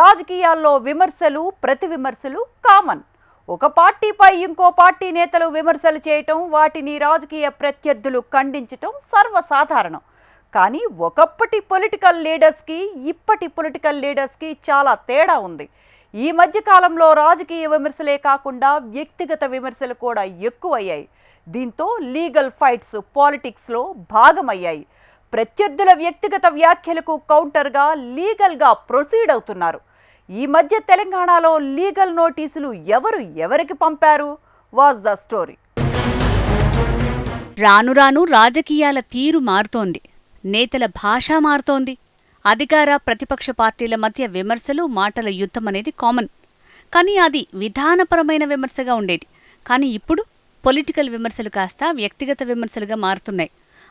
రాజకీయాల్లో విమర్శలు ప్రతి విమర్శలు కామన్ ఒక పార్టీపై ఇంకో పార్టీ నేతలు విమర్శలు చేయటం వాటిని రాజకీయ ప్రత్యర్థులు ఖండించటం సర్వసాధారణం. కానీ ఒకప్పటి పొలిటికల్ లీడర్స్కి ఇప్పటి పొలిటికల్ లీడర్స్కి చాలా తేడా ఉంది. ఈ మధ్యకాలంలో రాజకీయ విమర్శలే కాకుండా వ్యక్తిగత విమర్శలు కూడా ఎక్కువయ్యాయి. దీంతో లీగల్ ఫైట్స్ పాలిటిక్స్లో భాగమయ్యాయి. ప్రత్యర్థుల వ్యక్తిగత వ్యాఖ్యలకు కౌంటర్గా లీగల్గా ప్రొసీడ్ అవుతున్నారు. ఈ మధ్య తెలంగాణలో లీగల్ నోటీసులు ఎవరు ఎవరికి పంపారు? Was the story. రాను రాను రాజకీయాల తీరు మారుతోంది. నేతల భాష మారుతోంది. అధికార ప్రతిపక్ష పార్టీల మధ్య విమర్శలు మాటల యుద్ధం అనేది కామన్. కానీ అది విధానపరమైన విమర్శగా ఉండేది. కానీ ఇప్పుడు పొలిటికల్ విమర్శలు కాస్త వ్యక్తిగత విమర్శలుగా మారుతున్నాయి.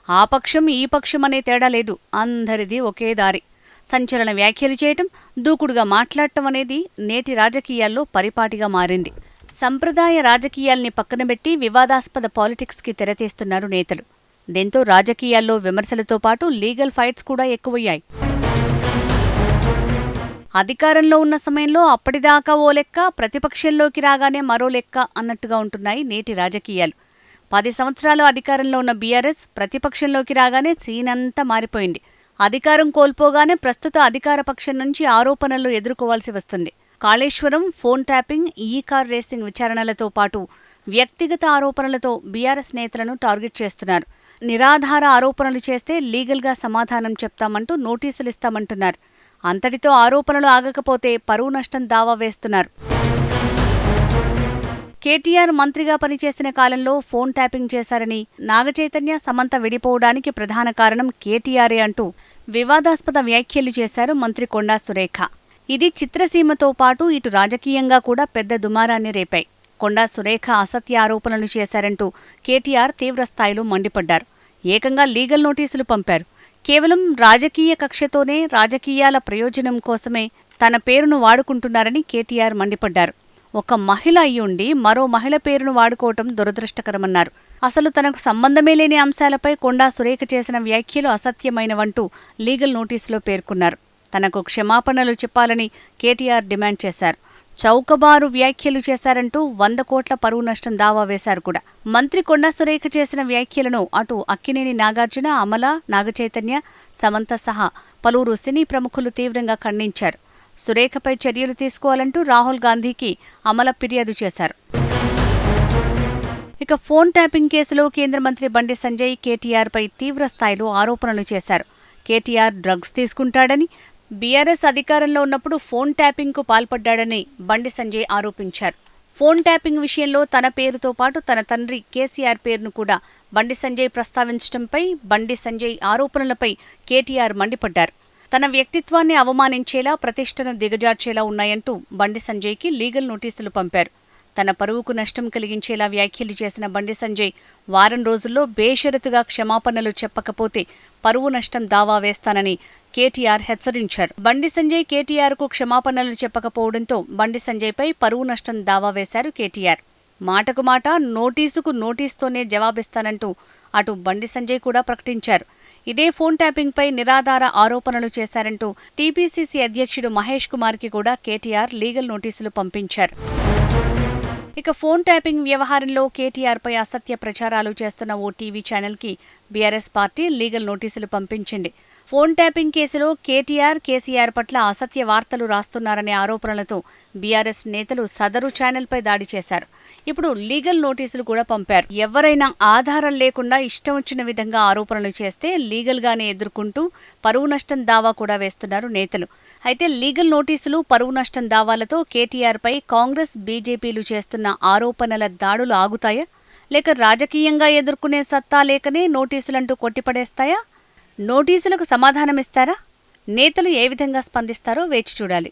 ఆ పక్షం ఈ పక్షం అనే తేడా లేదు. అందరిది ఒకే దారి. సంచలన వ్యాఖ్యలు చేయటం దూకుడుగా మాట్లాడటం అనేది నేటి రాజకీయాల్లో పరిపాటిగా మారింది. సంప్రదాయ రాజకీయాల్ని పక్కనబెట్టి వివాదాస్పద పాలిటిక్స్కి తెరతీస్తున్నారు నేతలు. దీంతో రాజకీయాల్లో విమర్శలతో పాటు లీగల్ ఫైట్స్ కూడా ఎక్కువయ్యాయి. అధికారంలో ఉన్న సమయంలో అప్పటిదాకా ఓ లెక్క ప్రతిపక్షంలోకి రాగానే మరో లెక్క అన్నట్టుగా ఉంటున్నాయి నేటి రాజకీయాలు. పది సంవత్సరాలు అధికారంలో ఉన్న బీఆర్ఎస్ ప్రతిపక్షంలోకి రాగానే సీనంతా మారిపోయింది. అధికారం కోల్పోగానే ప్రస్తుత అధికార పక్షం నుంచి ఆరోపణలు ఎదుర్కోవాల్సి వస్తుంది. కాళేశ్వరం ఫోన్ ట్యాపింగ్ ఈ కార్ రేసింగ్ విచారణలతో పాటు వ్యక్తిగత ఆరోపణలతో బీఆర్ఎస్ నేతలను టార్గెట్ చేస్తున్నారు. నిరాధార ఆరోపణలు చేస్తే లీగల్గా సమాధానం చెప్తామంటూ నోటీసులు ఇస్తామంటున్నారు అంతటితో ఆరోపణలు ఆగకపోతే పరువు నష్టం దావా వేస్తున్నారు. కేటీఆర్ మంత్రిగా పనిచేసిన కాలంలో ఫోన్ ట్యాపింగ్ చేశారని నాగచైతన్య సమంత విడిపోవడానికి ప్రధాన కారణం కేటీఆరే అంటూ వివాదాస్పద వ్యాఖ్యలు చేశారు మంత్రి కొండా సురేఖ. ఇది చిత్రసీమతో పాటు ఇటు రాజకీయంగా కూడా పెద్ద దుమారాన్ని రేపాయి. కొండా సురేఖ అసత్య ఆరోపణలు చేశారంటూ కేటీఆర్ తీవ్రస్థాయిలో మండిపడ్డారు. ఏకంగా లీగల్ నోటీసులు పంపారు. కేవలం రాజకీయ కక్షతోనే రాజకీయాల ప్రయోజనం కోసమే తన పేరును వాడుకుంటున్నారని కేటీఆర్ మండిపడ్డారు. ఒక మహిళ అయ్యుండి మరో మహిళ పేరును వాడుకోవటం దురదృష్టకరమన్నారు. అసలు తనకు సంబంధమే లేని అంశాలపై కొండా సురేఖ చేసిన వ్యాఖ్యలు అసత్యమైనవంటూ లీగల్ నోటీసులో పేర్కొన్నారు. తనకు క్షమాపణలు చెప్పాలని కేటీఆర్ డిమాండ్ చేశారు. చౌకబారు వ్యాఖ్యలు చేశారంటూ వంద కోట్ల పరువు నష్టం దావా వేశారు కూడా. మంత్రి కొండా సురేఖ చేసిన వ్యాఖ్యలను అటు అక్కినేని నాగార్జున అమల నాగచైతన్య సమంత సహా పలువురు సినీ ప్రముఖులు తీవ్రంగా ఖండించారు. సురేఖపై చర్యలు తీసుకోవాలంటూ రాహుల్ గాంధీకి అమల ఫిర్యాదు చేశారు. ఇక ఫోన్ ట్యాపింగ్ కేసులో కేంద్ర మంత్రి బండి సంజయ్ కేటీఆర్పై తీవ్ర స్థాయిలో ఆరోపణలు చేశారు. కేటీఆర్ డ్రగ్స్ తీసుకుంటాడని బీఆర్ఎస్ అధికారంలో ఉన్నప్పుడు ఫోన్ ట్యాపింగ్కు పాల్పడ్డాడని బండి సంజయ్ ఆరోపించారు. ఫోన్ ట్యాపింగ్ విషయంలో తన పేరుతో పాటు తన తండ్రి కేసీఆర్ పేరును కూడా బండి సంజయ్ ప్రస్తావించడంపై బండి సంజయ్ ఆరోపణలపై కేటీఆర్ మండిపడ్డారు. తన వ్యక్తిత్వాన్ని అవమానించేలా ప్రతిష్టను దిగజార్చేలా ఉన్నాయంటూ బండి సంజయ్కి లీగల్ నోటీసులు పంపారు. తన పరువుకు నష్టం కలిగించేలా వ్యాఖ్యలు చేసిన బండి సంజయ్ వారం రోజుల్లో బేషరతుగా క్షమాపణలు చెప్పకపోతే పరువు నష్టం దావా వేస్తానని కేటీఆర్ హెచ్చరించారు. బండి సంజయ్ కేటీఆర్కు క్షమాపణలు చెప్పకపోవడంతో బండి సంజయ్పై పరువు నష్టం దావా వేశారు కేటీఆర్. మాటకు మాట నోటీసుకు నోటీస్తోనే జవాబిస్తానంటూ అటు బండి సంజయ్ కూడా ప్రకటించారు. ఇదే ఫోన్ ట్యాపింగ్పై నిరాధార ఆరోపణలు చేశారంటూ టీపీసీసీ అధ్యక్షుడు మహేష్ కుమార్కి కూడా కేటీఆర్ లీగల్ నోటీసులు పంపించారు. ఇక ఫోన్ ట్యాపింగ్ వ్యవహారంలో కేటీఆర్పై అసత్య ప్రచారాలు చేస్తున్న ఓ టీవీ ఛానల్కి బీఆర్ఎస్ పార్టీ లీగల్ నోటీసులు పంపించింది. ఫోన్ ట్యాపింగ్ కేసులో కేటీఆర్ కేసీఆర్ పట్ల అసత్య వార్తలు రాస్తున్నారనే ఆరోపణలతో బీఆర్ఎస్ నేతలు సదరు ఛానల్పై దాడి చేశారు. ఇప్పుడు లీగల్ నోటీసులు కూడా పంపారు. ఎవరైనా ఆధారం లేకుండా ఇష్టం వచ్చిన విధంగా ఆరోపణలు చేస్తే లీగల్గానే ఎదుర్కొంటూ పరువు నష్టం దావా కూడా వేస్తున్నారు నేతలు. అయితే లీగల్ నోటీసులు పరువు నష్టం దావాలతో కేటీఆర్పై కాంగ్రెస్ బీజేపీలు చేస్తున్న ఆరోపణల దాడులు ఆగుతాయా? లేక రాజకీయంగా ఎదుర్కొనే సత్తా లేకనే నోటీసులంటూ కొట్టిపడేస్తాయా? నోటీసులకు సమాధానమిస్తారా? నేతలు ఏ విధంగా స్పందిస్తారో వేచి చూడాలి.